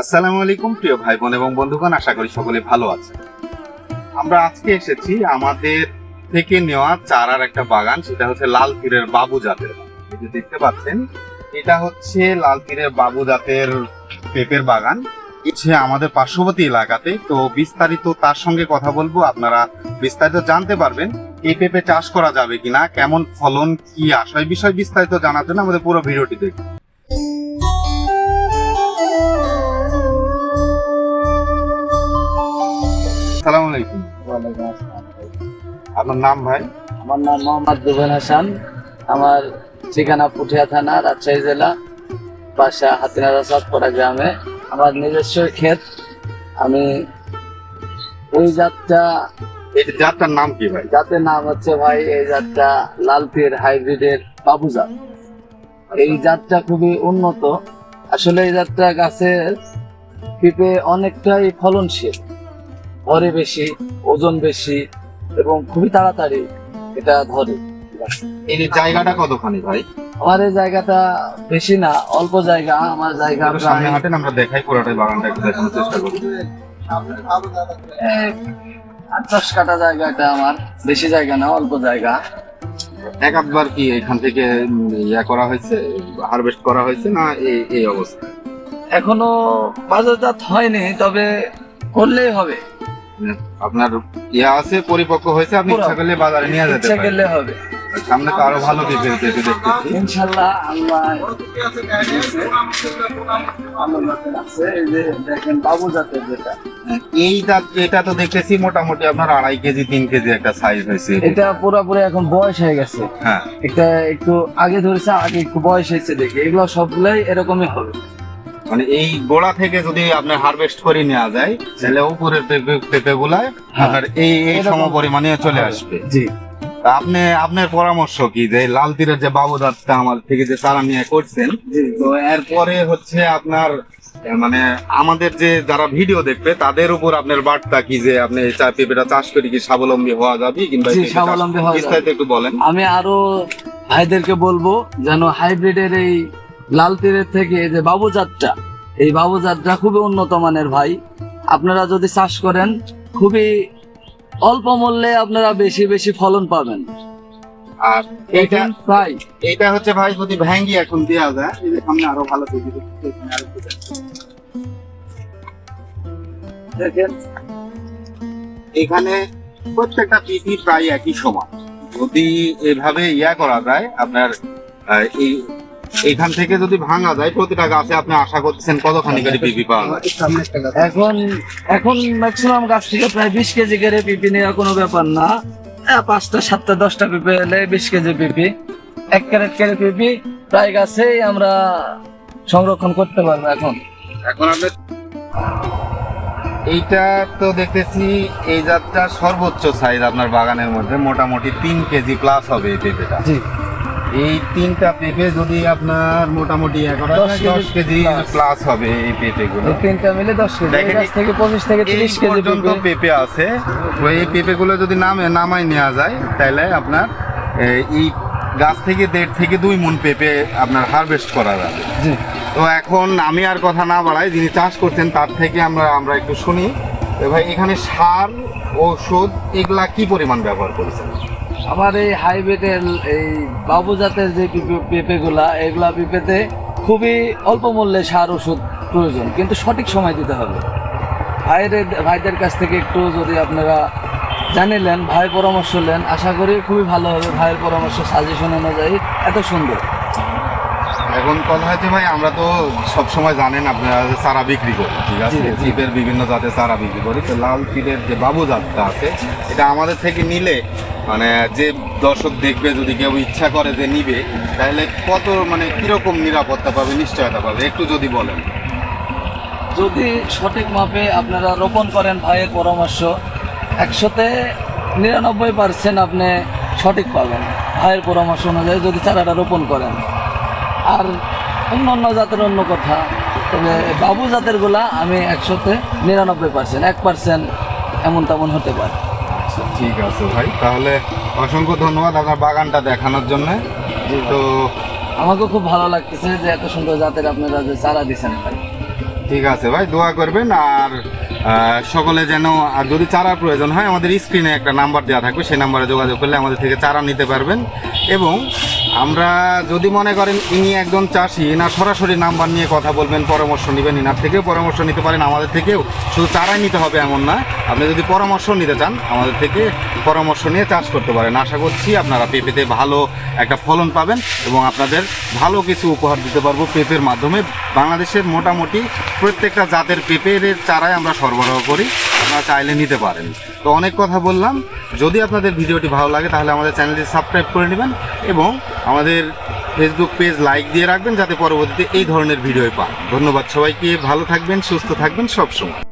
আসসালামু আলাইকুম, প্রিয় ভাই বোন এবং বন্ধুগণ, আশা করি সকলে ভালো আছেন। আমরা আজকে এসেছি আমাদের থেকে নেওয়া চারার একটা বাগান, সেটা হচ্ছে লাল তীরের বাবু জাতের যে দেখতে পাচ্ছেন, এটা হচ্ছে লাল তীরের বাবু জাতের পেঁপের বাগান। হচ্ছে আমাদের পার্শ্ববর্তী এলাকাতে, তো বিস্তারিত তার সঙ্গে কথা বলব, আপনারা বিস্তারিত জানতে পারবেন এই পেঁপে চাষ করা যাবে কিনা, কেমন ফলন, কি আশয় বিষয় বিস্তারিত জানার জন্য আমাদের পুরো ভিডিওটি দেখুন। আসসালামু আলাইকুম। আপনার নাম ভাই? আমার নাম মোহাম্মদ রুবেল হাসান। আমার ঠিকানা পুঠিয়া থানা রাজশাহী জেলা বাসা হাতিনারা সাতপড়া গ্রামে। আমার নিজস্ব ক্ষেত। আমি ওই জাতটা এই জাতটার নাম কি ভাই? জাতের নাম হচ্ছে ভাই এই জাতটা লালপির হাইব্রিডের বাবু জাত। এই জাতটা খুবই উন্নত। আসলে এই জাতটা গাছের পিপে অনেকটাই ফলনশীল। ভরে বেশি ওজন বেশি এবং খুবই তাড়াতাড়ি এটা ধরে। এই জায়গাটা কতখানি ভাই? আমার এই জায়গাটা বেশি না অল্প জায়গা আমার জায়গা সামনে হাঁটেন আমরা দেখাই পুরোটাই বাগানটা একটু দেখানোর চেষ্টা করি আট দশ কাটা জায়গা এটা আমার বেশি জায়গা না অল্প জায়গা। এক আধবার কি এখান থেকে ইয়া করা হয়েছে হারভেস্ট করা হয়েছে না এই এই অবস্থা? এখনও বাজারজাত হয়নি তবে করলেই হবে। আপনার ইয়া আছে পরিপক্ক হয়েছে আপনি ইচ্ছা করলে বাজারে নিয়ে যেতে ইচ্ছা করলে হবে। সামনে তো আরও ভালো পেঁপে পেঁপে দেখতেছি। ইনশাল্লাহ আল্লাহ ভালো জাতের আছে। এই যে দেখেন বাবু জাতের যেটা এই জাত এটা তো দেখতেছি মোটামুটি আপনার আড়াই কেজি তিন কেজি একটা সাইজ হয়েছে। এটা পুরোপুরি এখন বয়স হয়ে গেছে। হ্যাঁ। এটা একটু আগে ধরেছে আগে একটু বয়স হয়েছে দেখি। এগুলো সবগুলাই এরকমই হবে। মানে এই গোড়া থেকে যদি আপনার হারভেস্ট করে নেওয়া যায় তাহলে উপরের পেঁপে গুলায় আপনার এই এই সম পরিমাণে চলে আসবে। জি। আপনি আপনার পরামর্শ কি যে লাল তীরের যে বাবু দাঁতটা আমার থেকে যে চারা নিয়ে করছেন তো এরপরে হচ্ছে আপনার মানে আমাদের যে যারা ভিডিও দেখবে তাদের উপর আপনার বার্তা কি যে আপনি চা পেঁপেটা চাষ করে কি স্বাবলম্বী হওয়া যাবে কিংবা স্বাবলম্বী। বিস্তারিত একটু বলেন। আমি আরও ভাইদেরকে বলব যেন হাইব্রিডের এই লাল তীরের থেকে এই যে বাবু জাতটা এই বাবু জাতটা খুবই উন্নত মানের ভাই। আপনারা যদি চাষ করেন খুবই অল্প মূল্যে আপনারা বেশি বেশি ফলন পাবেন। আর এটা প্রায় এটা হচ্ছে ভাই যদি ভ্যাঙ্গি এখন দেওয়া যায় এই সামনে আরও ভালো। দেখেন এখানে প্রত্যেকটা পিপি প্রায় একই সমান। যদি এভাবে ইয়া করা যায় আপনার এই এখান থেকে যদি ভাঙা যায় প্রতিটা গাছে আপনি আশা করতেছেন কতখানি করে পিপি পাওয়া এখন এখন ম্যাক্সিমাম গাছ থেকে প্রায় বিশ কেজি করে পিপি নেওয়া কোনো ব্যাপার না। আহ, পাঁচটা সাতটা দশটা পিপি এলে বিশ কেজি পিপি। এক ক্যারেট করে পিপি প্রায় গাছেই আমরা সংরক্ষণ করতে পারব এখন। এখন আপনি এইটা তো দেখতেছি এই জাতটা সর্বোচ্চ সাইজ আপনার বাগানের মধ্যে মোটামুটি তিন কেজি প্লাস হবে এই পেঁপেটা। এই তিনটা পেঁপে যদি আপনার মোটামুটি দশ কেজি। প্লাস হবে এই পেঁপেগুলো। তিনটা মিলে দশ কেজি থেকে পঁচিশ থেকে তিরিশ কেজি পর্যন্ত পেঁপে। আছে। তো এই পেঁপেগুলো যদি নামে নামাই নেওয়া যায় তাহলে আপনার এই গাছ থেকে দেড় থেকে দুই মন পেঁপে আপনার হারভেস্ট করা যাবে। তো এখন আমি আর কথা না বাড়াই যিনি চাষ করছেন তার থেকে আমরা আমরা একটু শুনি। ভাই এখানে সার ঔষধ এগুলা কি পরিমাণ ব্যবহার করেছেন? আমার এই হাইব্রিডের এই বাবু জাতের যে পিপে- পেঁপেগুলা এগুলা পেঁপেতে খুবই অল্প মূল্যে সার ওষুধ প্রয়োজন কিন্তু সঠিক সময় দিতে হবে। ভাইয়ের ভাইদের কাছ থেকে একটু যদি আপনারা জানিলেন ভাইয়ের পরামর্শ নেন আশা করি খুবই ভালো হবে। ভাইয়ের পরামর্শ সাজেশন অনুযায়ী এত সুন্দর। এখন কথা হচ্ছে ভাই আমরা তো সব সময় জানেন আপনারা চারা বিক্রি করি ঠিক আছে। চিপের বিভিন্ন জাতের চারা বিক্রি করি। তো লাল চিপের যে বাবু জাতটা আছে এটা আমাদের থেকে নিলে মানে যে দর্শক দেখবে, যদি কেউ ইচ্ছা করে যে নিবে, তাহলে কত মানে কীরকম নিরাপত্তা পাবে, নিশ্চয়তা পাবে? একটু যদি বলেন। যদি সঠিক মাপে আপনারা রোপণ করেন ভাইয়ের পরামর্শ, একশোতে নিরানব্বই পার্সেন্ট আপনি সঠিক পাবেন ভাইয়ের পরামর্শ অনুযায়ী যদি চারাটা রোপণ করেন। আর অন্য অন্য জাতের অন্য কথা, তবে বাবু জাতেরগুলা আমি একশোতে নিরানব্বই পার্সেন্ট, এক পার্সেন্ট এমন তেমন হতে পারে। আচ্ছা ঠিক আছে ভাই তাহলে অসংখ্য ধন্যবাদ আপনার বাগানটা দেখানোর জন্য। তো আমাকেও খুব ভালো লাগতেছে যে এত সুন্দর জাতের আপনারা যে চারা দিচ্ছেন ভাই। ঠিক আছে ভাই দোয়া করবেন আর সকলে যেন আর যদি চারা প্রয়োজন হয় আমাদের স্ক্রিনে একটা নাম্বার দেওয়া থাকবে সেই নাম্বারে যোগাযোগ করলে আমাদের থেকে চারা নিতে পারবেন এবং আমরা যদি মনে করেন ইনি একজন চাষি না সরাসরি নাম্বার নিয়ে কথা বলবেন, পরামর্শ নেবেন, ইনার থেকেও পরামর্শ নিতে পারেন, আমাদের থেকেও। শুধু চারাই নিতে হবে এমন না, আপনি যদি পরামর্শ নিতে চান, আমাদের থেকে পরামর্শ নিয়ে চাষ করতে পারেন। আশা করছি আপনারা পেঁপেতে ভালো একটা ফলন পাবেন এবং আপনাদের ভালো কিছু উপহার দিতে পারব পেঁপের মাধ্যমে। বাংলাদেশের মোটামুটি প্রত্যেকটা জাতের পেঁপের চারাই আমরা সরবরাহ করি। আপনারা চাইলে নিতে পারেন। তো অনেক কথা বললাম। যদি আপনাদের ভিডিওটি ভালো লাগে, তাহলে আমাদের চ্যানেলটি সাবস্ক্রাইব করে নেবেন এবং আমাদের ফেসবুক পেজ লাইক দিয়ে রাখবেন, যাতে পরবর্তীতে এই ধরনের ভিডিও পান। ধন্যবাদ সবাইকে। ভালো থাকবেন, সুস্থ থাকবেন সবসময়।